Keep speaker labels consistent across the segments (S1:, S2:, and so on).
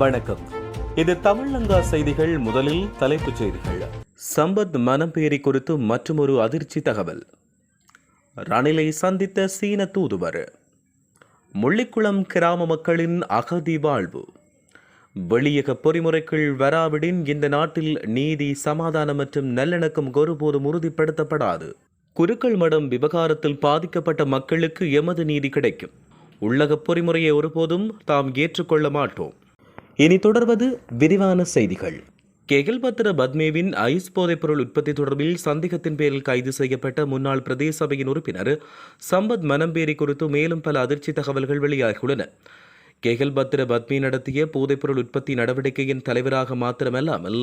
S1: வணக்கம். இது தமிழங்கா செய்திகள் முதலில் தலைப்புச் செய்திகள். சம்பத் மனம்பேரி குறித்து மற்றொரு அதிர்ச்சி தகவல். ரணிலை சந்தித்த சீன தூதுவர். முள்ளிக்குளம் கிராம மக்களின் அகதி வாழ்வு. வெளியக பொறிமுறைக்குள் வராவிடின் இந்த நாட்டில் நீதி சமாதானம் மற்றும் நல்லிணக்கம் ஒருபோதும் உறுதிப்படுத்தப்படாது. குருக்கள் மடம் விவகாரத்தில் பாதிக்கப்பட்ட மக்களுக்கு எமது நீதி கிடைக்கும். உள்ளக பொறிமுறையை ஒருபோதும் தாம் ஏற்றுக்கொள்ள மாட்டோம். இனி தொடர்வது விரிவான செய்திகள். கெகல்பத்திர பத்மேவின் ஐஸ் போதைப்பொருள் உற்பத்தி தொடர்பில் சந்தேகத்தின் பேரில் கைது செய்யப்பட்ட முன்னாள் பிரதேச சபையின் உறுப்பினர் சம்பத் மனம்பேரி குறித்து மேலும் பல அதிர்ச்சி தகவல்கள் வெளியாகியுள்ளன. கெகல்பத்திர பத்மி நடத்திய போதைப்பொருள் உற்பத்தி நடவடிக்கையின் தலைவராக மாத்திரமல்லாமல்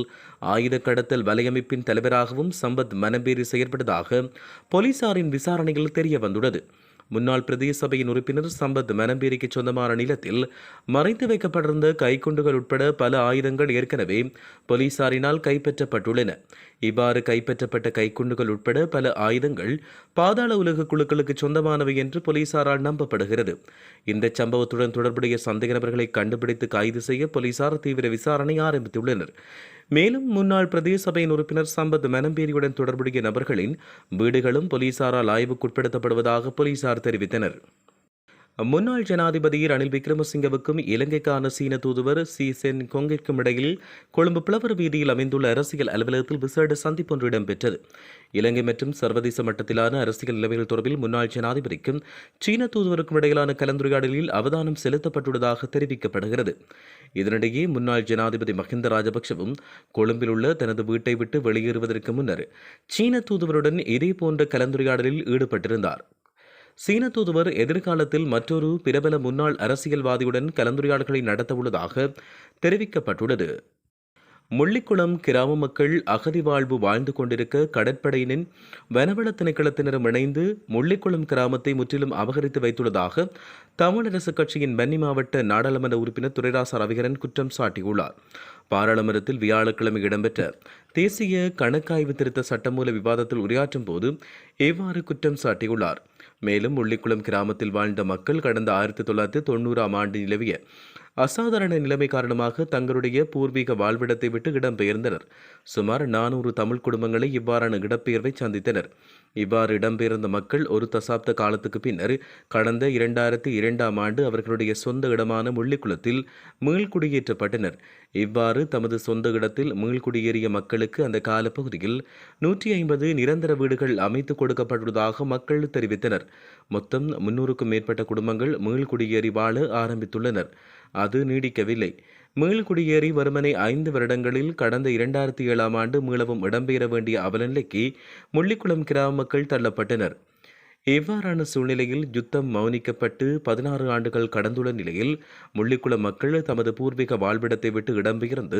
S1: ஆயுத கடத்தல் வலையமைப்பின் தலைவராகவும் சம்பத் மனம்பேரி செயற்பட்டதாக போலீசாரின் விசாரணையில் தெரிய வந்துள்ளது முன்னாள் பிரதேச சபையின் உறுப்பினர் சம்பத் மனம்பேரிக்கு சொந்தமான நிலத்தில் மறைத்து வைக்கப்பட்டிருந்த கைக்குண்டுகள் உட்பட பல ஆயுதங்கள் ஏற்கனவே போலீசாரினால் கைப்பற்றப்பட்டுள்ளன. இவ்வாறு கைப்பற்றப்பட்ட கைக்குண்டுகள் உட்பட பல ஆயுதங்கள் பாதாள உலக குழுக்களுக்கு சொந்தமானவை என்று போலீசாரால் நம்பப்படுகிறது. இந்த சம்பவத்துடன் தொடர்புடைய சந்தேக நபர்களை கண்டுபிடித்து கைது செய்ய போலீசார் தீவிர விசாரணை ஆரம்பித்துள்ளனர். மேலும் முன்னாள் பிரதேச சபையின் உறுப்பினர் சம்பத் மனம்பேரியுடன் தொடர்புடைய நபர்களின் வீடுகளும் போலீசாரால் ஆய்வுக்குட்படுத்தப்படுவதாக போலீசார் தெரிவித்தனர். முன்னாள் ஜனாதிபதி ரணில் விக்ரமசிங்கவுக்கும் இலங்கைக்கான சீன தூதுவர் சி சென் கொங்கிற்கும் இடையில் கொழும்பு புலவர் வீதியில் அமைந்துள்ள அரசியல் அலுவலகத்தில் விசேட சந்திப்பு ஒன்று இடம்பெற்றது. இலங்கை மற்றும் சர்வதேச மட்டத்திலான அரசியல் நிலைமைகள் தொடர்பில் முன்னாள் ஜனாதிபதிக்கும் சீன தூதுவருக்கும் இடையிலான கலந்துரையாடலில் அவதானம் செலுத்தப்பட்டுள்ளதாக தெரிவிக்கப்படுகிறது. இதனிடையே முன்னாள் ஜனாதிபதி மஹிந்த ராஜபக்சவும் கொழும்பில் உள்ள தனது வீட்டை விட்டு வெளியேறுவதற்கு முன்னர் சீன தூதுவருடன் இதேபோன்ற கலந்துரையாடலில் ஈடுபட்டிருந்தார். சீன தூதுவர் எதிர்காலத்தில் மற்றொரு பிரபல முன்னாள் அரசியல்வாதியுடன் கலந்துரையாடல்களை நடத்தவுள்ளதாக தெரிவிக்கப்பட்டுள்ளது. முள்ளிக்குளம் கிராம மக்கள் அகதி வாழ்வு வாழ்ந்து கொண்டிருக்க கடற்படையினின் வனவள திணைக்களத்தினரும் இணைந்து முள்ளிக்குளம் கிராமத்தை முற்றிலும் அபகரித்து வைத்துள்ளதாக தமிழரசு கட்சியின் பன்னி மாவட்ட நாடாளுமன்ற உறுப்பினர் துரைராச ரவிகரன் குற்றம் சாட்டியுள்ளார். பாராளுமன்றத்தில் வியாழக்கிழமை இடம்பெற்ற தேசிய கணக்காய்வு திருத்த சட்டமூல விவாதத்தில் உரையாற்றும் போது இவ்வாறு குற்றம் சாட்டியுள்ளார். மேலும் உள்ளிக்குளம் கிராமத்தில் வாழ்ந்த மக்கள் கடந்த ஆயிரத்தி தொள்ளாயிரத்தி தொண்ணூறாம் ஆண்டு நிலவிய அசாதாரண நிலைமை காரணமாக தங்களுடைய பூர்வீக வாழ்விடத்தை விட்டு இடம்பெயர்ந்தனர். சுமார் நானூறு தமிழ் குடும்பங்களை இவ்வாறான இடப்பெயர்வை சந்தித்தனர். இவ்வாறு இடம்பெயர்ந்த மக்கள் ஒரு தசாப்த காலத்துக்கு பின்னர் கடந்த இரண்டாயிரத்தி இரண்டாம் ஆண்டு அவர்களுடைய சொந்த இடமான முள்ளிக்குளத்தில் மீள்குடியேற்றப்பட்டனர் இவ்வாறு தமது சொந்த இடத்தில் மீள்குடியேறிய மக்களுக்கு அந்த காலப்பகுதியில் நூற்றி ஐம்பது நிரந்தர வீடுகள் அமைத்து கொடுக்கப்பட்டுள்ளதாக மக்கள் தெரிவித்தனர். மொத்தம் முன்னூறுக்கும் மேற்பட்ட குடும்பங்கள் மீள்குடியேறி வாழ ஆரம்பித்துள்ளனர். அது நீடிக்கவில்லை. மீள்குடியேறி வருமனை ஐந்து வருடங்களில் கடந்த இரண்டாயிரத்தி ஏழாம் ஆண்டு மீளவும் இடம்பெயர வேண்டிய அவலநிலைக்கு முள்ளிக்குளம் கிராம மக்கள் தள்ளப்பட்டனர். இவ்வாறான சூழ்நிலையில் யுத்தம் மௌனிக்கப்பட்டு பதினாறு ஆண்டுகள் கடந்துள்ள நிலையில் முள்ளிக்குள மக்கள் தமது பூர்வீக வாழ்விடத்தை விட்டு இடம்பெயர்ந்து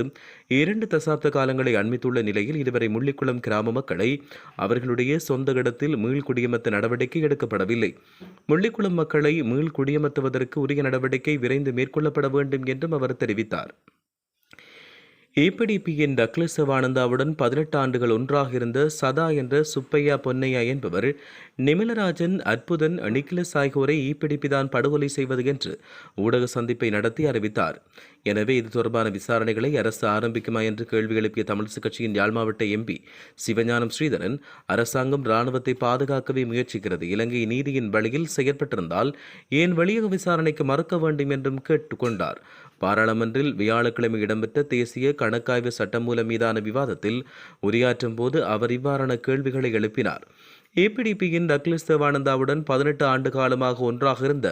S1: இரண்டு தசாப்த காலங்களை அண்மித்துள்ள நிலையில் இதுவரை முள்ளிக்குளம் கிராம மக்களை அவர்களுடைய சொந்த இடத்தில் மீள்குடியமர்த்த நடவடிக்கை எடுக்கப்படவில்லை. முள்ளிக்குளம் மக்களை மீள்குடியமர்த்துவதற்கு உரிய நடவடிக்கை விரைந்து மேற்கொள்ளப்பட வேண்டும் என்றும் அவர் தெரிவித்தார். ஏபிடிபியின் டக்ளஸ் சிவானந்தாவுடன் பதினெட்டு ஆண்டுகள் ஒன்றாக இருந்த சதா என்ற சுப்பையா பொன்னையா என்பவர் நிமிலராஜன் அற்புதன் நிக்கிலஸ் ஆகியோரை ஈப்பிடிப்பிதான் படுகொலை செய்வது என்று ஊடக சந்திப்பை நடத்தி அறிவித்தார். எனவே இது தொடர்பான விசாரணைகளை அரசு ஆரம்பிக்குமா என்று கேள்வி எழுப்பிய தமிழிசை கட்சியின் யாழ் மாவட்ட எம்பி சிவஞானம் ஸ்ரீதரன் அரசாங்கம் ராணுவத்தை பாதுகாக்கவே முயற்சிக்கிறது. இலங்கை நீதியின் வழியில் செயற்பட்டிருந்தால் ஏன் வெளியக விசாரணைக்கு மறுக்க வேண்டும் என்றும் கேட்டுக்கொண்டார் பாராளுமன்றில் வியாழக்கிழமை இடம்பெற்ற தேசிய கணக்காய்வு சட்டமூலம் மீதான விவாதத்தில் உரையாற்றும் போது அவர் இவ்வாறான கேள்விகளை எழுப்பினார். ஏபிடிபியின் டக்லிஸ் தேவானந்தாவுடன் பதினெட்டு ஆண்டு காலமாக ஒன்றாக இருந்த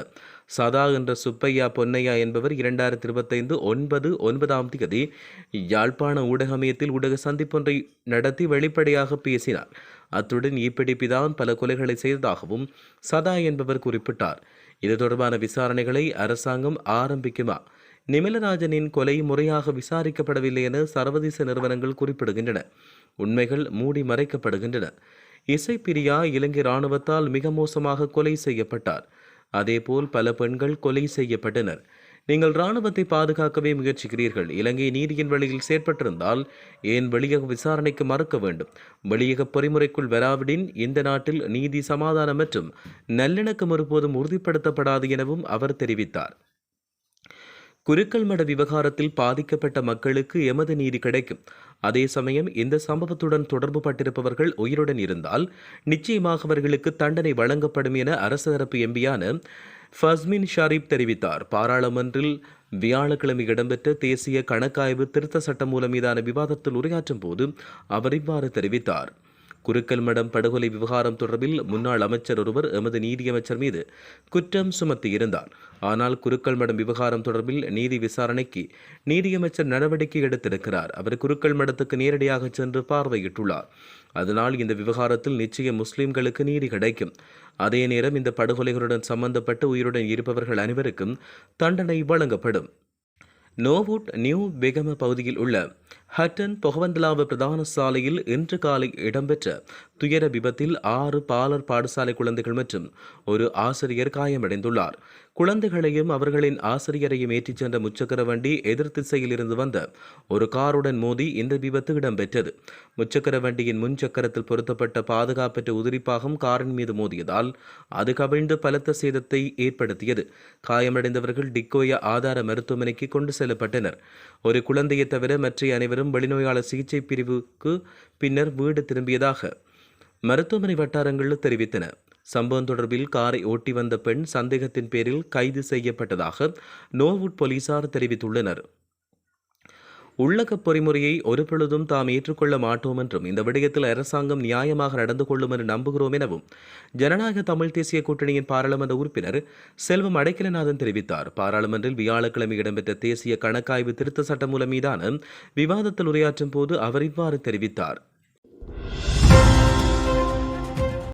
S1: சதா என்ற சுப்பையா பொன்னையா என்பவர் இரண்டாயிரத்தி இருபத்தைந்து ஒன்பது ஒன்பதாம் தேதி யாழ்ப்பாண ஊடகமயத்தில் ஊடக சந்திப்பொன்றை நடத்தி வெளிப்படையாக பேசினார். அத்துடன் ஈப்பிடிப்பிதான் பல கொலைகளை செய்ததாகவும் சதா என்பவர் குறிப்பிட்டார். இது தொடர்பான விசாரணைகளை அரசாங்கம் ஆரம்பிக்குமா? நிமலராஜனின் கொலை முறையாக விசாரிக்கப்படவில்லை என சர்வதேச நிறுவனங்கள் குறிப்பிடுகின்றன. உண்மைகள் மூடி மறைக்கப்படுகின்றன. இசைப்பிரியா இலங்கை இராணுவத்தால் மிக மோசமாக கொலை செய்யப்பட்டார். அதேபோல் பல பெண்கள் கொலை செய்யப்பட்டனர். நீங்கள் இராணுவத்தை பாதுகாக்கவே முயற்சிக்கிறீர்கள். இலங்கை நீதியின் வழியில் செயற்பட்டிருந்தால் ஏன் வெளியக விசாரணைக்கு மறுக்க வேண்டும்? வெளியக பொறிமுறைக்குள் வராவிடின் இந்த நாட்டில் நீதி சமாதானம் மற்றும் நல்லிணக்கம் ஒருபோதும் உறுதிப்படுத்தப்படாது எனவும் அவர் தெரிவித்தார். குருக்கள் மட விவகாரத்தில் பாதிக்கப்பட்ட மக்களுக்கு எமது நீதி கிடைக்கும். அதே சமயம் இந்த சம்பவத்துடன் தொடர்பு பட்டிருப்பவர்கள் உயிருடன் இருந்தால் நிச்சயமாக அவர்களுக்கு தண்டனை வழங்கப்படும் என அரசு தரப்பு எம்பியான ஃபஸ்மின் ஷரீப் தெரிவித்தார். பாராளுமன்றில் வியாழக்கிழமை இடம்பெற்ற தேசிய கணக்காய்வு திருத்த சட்டம் மூலம் மீதான விவாதத்தில் உரையாற்றும் போது அவர் இவ்வாறு தெரிவித்தார். குருக்கல் மடம் படுகொலை விவகாரம் தொடர்பில் முன்னாள் அமைச்சர் ஒருவர் எமது நீதியமைச்சர் மீது குற்றம் சுமத்தியிருந்தார். ஆனால் குருக்கல் மடம் விவகாரம் தொடர்பில் நீதி விசாரணைக்கு நீதியமைச்சர் நடவடிக்கை எடுத்திருக்கிறார். அவர் குருக்கல் மடத்துக்கு நேரடியாக சென்று பார்வையிட்டுள்ளார். அதனால் இந்த விவகாரத்தில் நிச்சயம் முஸ்லிம்களுக்கு நீதி கிடைக்கும். அதே நேரம் இந்த படுகொலைகளுடன் சம்பந்தப்பட்டு உயிருடன் இருப்பவர்கள் அனைவருக்கும் தண்டனை வழங்கப்படும். நோவுட் நியூ பெகம பகுதியில் உள்ள ஹட்டன் பொகவந்தலாவ பிரதான சாலையில் இன்று காலை இடம்பெற்ற துயர விபத்தில் ஆறு பாலர் பாடசாலை குழந்தைகள் மற்றும் ஒரு ஆசிரியர் காயமடைந்துள்ளார். குழந்தைகளையும் அவர்களின் ஆசிரியரையும் ஏற்றிச் சென்ற முச்சக்கர வண்டி எதிர் திசையில் இருந்து வந்த ஒரு காருடன் மோதி இந்த விபத்து இடம்பெற்றது. முச்சக்கர வண்டியின் முன் சக்கரத்தில் பொருத்தப்பட்ட பாதுகாப்பற்ற உதிரிப்பாகம் காரின் மீது மோதியதால் அது கவிழ்ந்து பலத்த சேதத்தை ஏற்படுத்தியது. காயமடைந்தவர்கள் டிக்கோயா ஆதார மருத்துவமனைக்கு கொண்டு செல்லப்பட்டனர். ஒரு குழந்தையை தவிர மற்ற அனைவரும் வெளிநோயாளர் சிகிச்சை பிரிவுக்கு பின்னர் வீடு திரும்பியதாக மருத்துவமனை வட்டாரங்கள் தெரிவித்தன. சம்பவம் தொடர்பில் காரை ஓட்டி வந்த பெண் சந்தேகத்தின் பேரில் கைது செய்யப்பட்டதாக நோர்வுட் போலீசார் தெரிவித்துள்ளனர். உள்ளக பொறிமுறையை ஒரு பொழுதும் தாம் ஏற்றுக்கொள்ள மாட்டோம் என்றும் இந்த விடயத்தில் அரசாங்கம் நியாயமாக நடந்து கொள்ளும் என்று நம்புகிறோம் எனவும் ஜனநாயக தமிழ் தேசிய கூட்டணியின் பாராளுமன்ற உறுப்பினர் செல்வம் அடைக்கலநாதன் தெரிவித்தார். பாராளுமன்றில் வியாழக்கிழமை இடம்பெற்ற தேசிய கணக்காய்வு திருத்த சட்டம் மூலம் மீதான விவாதத்தில் உரையாற்றும் போது அவர் இவ்வாறு தெரிவித்தார்.